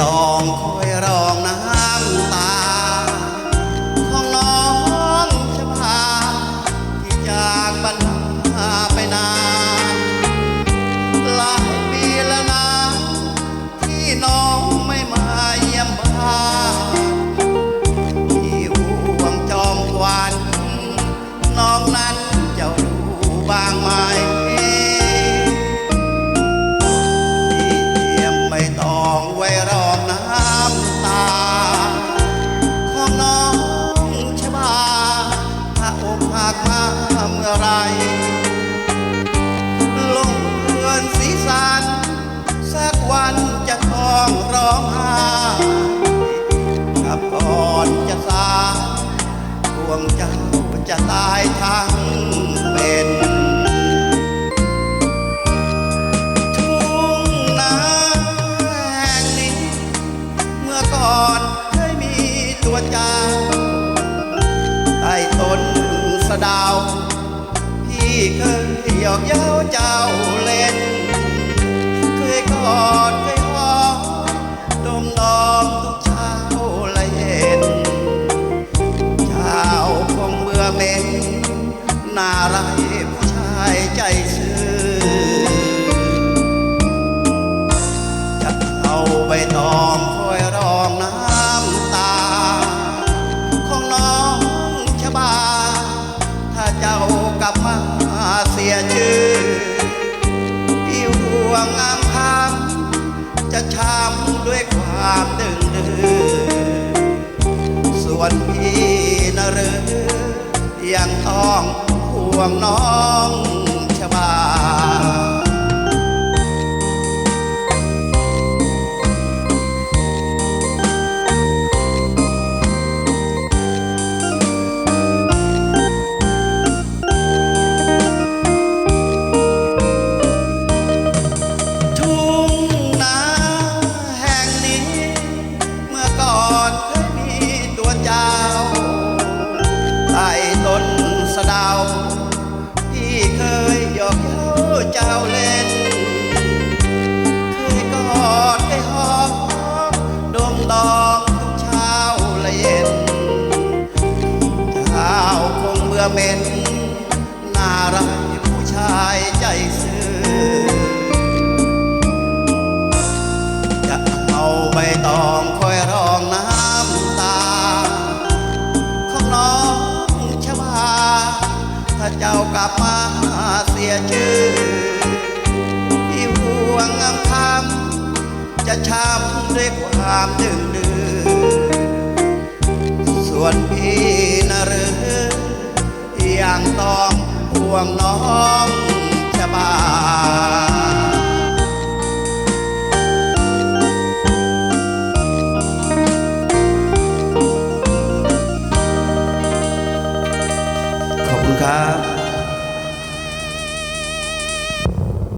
จ รองน้ำตา ของน้องชบาถ้าอกหักมาเมื่อไร ลงเรือนสีสันสักวันจะต้องร้องห้กับก่อนจะสาดวงเจ้าจะตายทั้ง สะดาว พี่เคยหยอกเย้าเจ้าเล่น เคยกอดเคยหอมดมดอมทุกเช้าและเย็นเจ้าคงเบื่อเหม็นน่าไรผู้ชายใจซื่อ เจ้ากลับมาเสียชื่อพี่ห่วงงามคำจะช้ำด้วยความดึงดื้อส่วนพี่นะหรือยังต้องห่วงน้อง ใต้ต้นสะดาวพี่เคยหยอกเย้าเจ้าเล่น เคยกอดเคยหอมดมดองทุกเช้าและเย็นเจ้าคงเบื่อเหม็นน่ารักผู้ชายใจซื่อับมาเสียชื่อที่ห่วงคำจะช้ำด้วยความดึงดื้อส่วนพี่นรือยังต้องห่วงน้องชะบาครับ